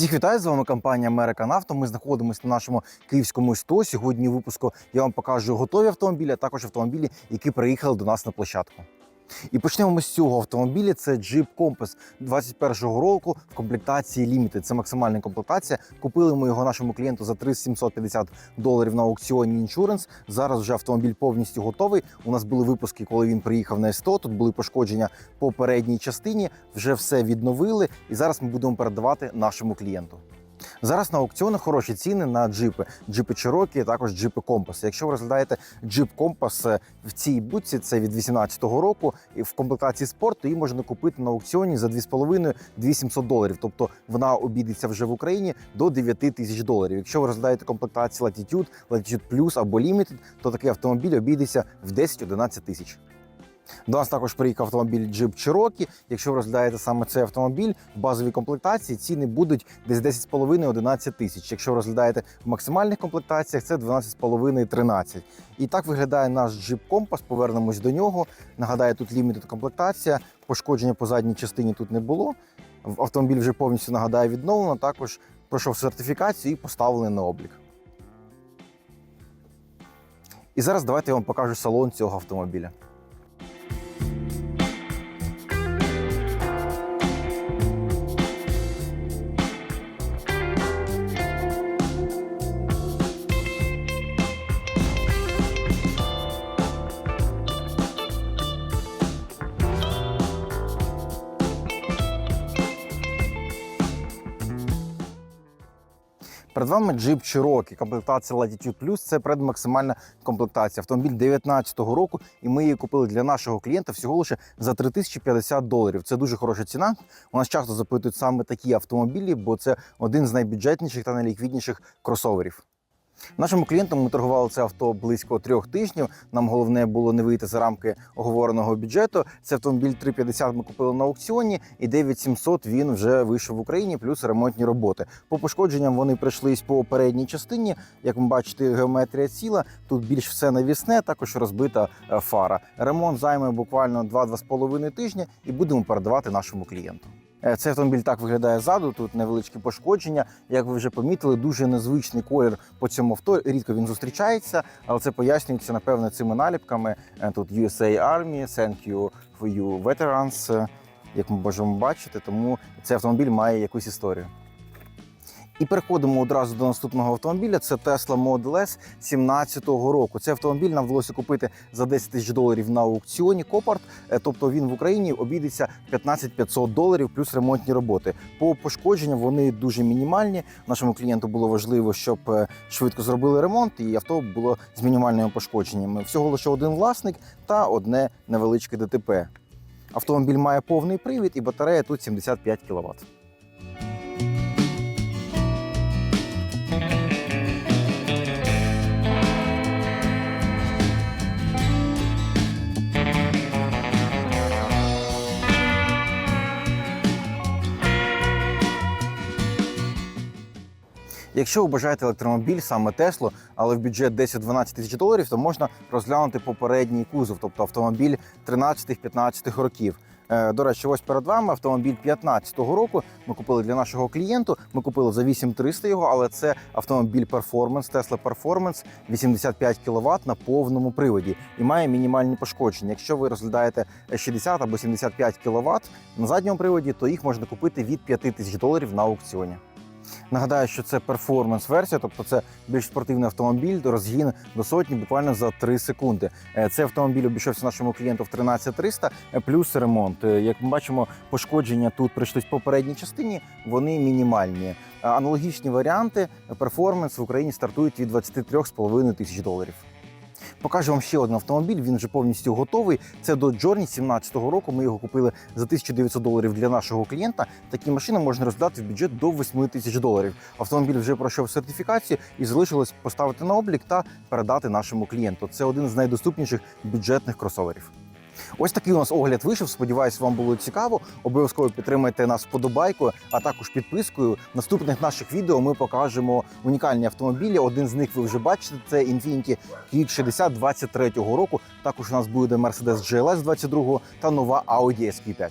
Всіх вітаю з вами компанія Америка Auto. Ми знаходимося на нашому київському СТО. Сьогодні випуску я вам покажу готові автомобілі, а також автомобілі, які приїхали до нас на площадку. І почнемо ми з цього автомобіля. Це Jeep Compass 21-го року в комплектації Limited. Це максимальна комплектація. Купили ми його нашому клієнту за 3750 доларів на аукціоні Insurance. Зараз вже автомобіль повністю готовий. У нас були випуски, коли він приїхав на СТО. Тут були пошкодження по передній частині. Вже все відновили, і зараз ми будемо передавати нашому клієнту. Зараз на аукціонах хороші ціни на джипи, джипи Cherokee, також джипи Compass. Якщо ви розглядаєте джип Compass е, в цій будці, це від 2018 року, і в комплектації спорт, то її можна купити на аукціоні за 2,5-2700 доларів. Тобто вона обійдеться вже в Україні до 9 тисяч доларів. Якщо ви розглядаєте комплектації Latitude, Latitude Plus або Limited, то такий автомобіль обійдеться в 10-11 тисяч. До нас також приїхав автомобіль Jeep Cherokee. Якщо ви розглядаєте саме цей автомобіль в базовій комплектації, ціни будуть десь 10,5-11 тисяч. Якщо ви розглядаєте в максимальних комплектаціях, це 12,5-13. І так виглядає наш Jeep Compass. Повернемось до нього. Нагадаю, тут лімітед комплектація, пошкодження по задній частині тут не було. Автомобіль вже повністю нагадаю відновлено. Також пройшов сертифікацію і поставлений на облік. І зараз давайте я вам покажу салон цього автомобіля. Перед вами Jeep Cherokee, комплектація Latitude Plus. Це предмаксимальна комплектація. Автомобіль 19-го року, і ми її купили для нашого клієнта всього лише за 3050 доларів. Це дуже хороша ціна. У нас часто запитують саме такі автомобілі, бо це один з найбюджетніших та найліквідніших кросоверів. Нашому клієнту ми торгували це авто близько трьох тижнів. Нам головне було не вийти за рамки оговореного бюджету. Це автомобіль 350 ми купили на аукціоні, і 9700 він вже вийшов в Україні, плюс ремонтні роботи. По пошкодженням вони прийшлись по передній частині. Як ви бачите, геометрія ціла. Тут більш все навісне, також розбита е, фара. Ремонт займе буквально 2-2,5 тижні, і будемо передавати нашому клієнту. Е, Цей автомобіль так виглядає ззаду. Тут невеличкі пошкодження. Як ви вже помітили, дуже незвичний колір по цьому авто. Рідко він зустрічається, але це пояснюється напевно, цими наліпками. Е, Тут USA Army, Thank you for you veterans, е, як ми можемо бачити. Тому цей автомобіль має якусь історію. І переходимо одразу до наступного автомобіля. Це Tesla Model S 17-го року. Цей автомобіль нам вдалося купити за 10 тисяч доларів на аукціоні Копарт. Е, Тобто він в Україні обійдеться 15 500 доларів плюс ремонтні роботи. По пошкодженням вони дуже мінімальні. Нашому клієнту було важливо, щоб е, швидко зробили ремонт, і авто було з мінімальними пошкодженнями. Всього лише один власник та одне невеличке ДТП. Автомобіль має повний привід і батарея тут 75 кВт. Якщо ви бажаєте електромобіль, саме Теслу, але в бюджет 10-12 тисяч доларів, то можна розглянути попередній кузов, тобто автомобіль 13-15 років. Е, До речі, ось перед вами автомобіль 15-го року. Ми купили для нашого клієнту. Ми купили за 8300 його, але це автомобіль Performance, Tesla Performance 85 кВт на повному приводі і має мінімальні пошкодження. Якщо ви розглядаєте 60 або 75 кВт на задньому приводі, то їх можна купити від 5 тисяч доларів на аукціоні. Нагадаю, що це перформанс-версія, тобто це більш спортивний автомобіль, розгін до сотні буквально за 3 секунди. Е, Цей автомобіль обійшовся нашому клієнту в 13300 е, плюс ремонт. Е, Як ми бачимо, пошкодження тут прийшлись в попередній частині, вони мінімальні. Аналогічні варіанти перформанс в Україні стартують від 23,5 тисяч доларів. Покажу вам ще один автомобіль. Він вже повністю готовий. Це до Джорні 17-го року. Ми його купили за 1900 доларів для нашого клієнта. Такі машини можна роздати в бюджет до 8 тисяч доларів. Автомобіль вже пройшов сертифікацію і залишилось поставити на облік та передати нашому клієнту. Це один з найдоступніших бюджетних кросоверів. Ось такий у нас огляд вийшов. Сподіваюсь, вам було цікаво. Обов'язково підтримайте нас вподобайкою, а також підпискою. В наступних наших відео ми покажемо унікальні автомобілі. Один з них ви вже бачите. Це Infiniti QX60 23-го року. Також у нас буде Mercedes GLS 22-го та нова Audi SQ5.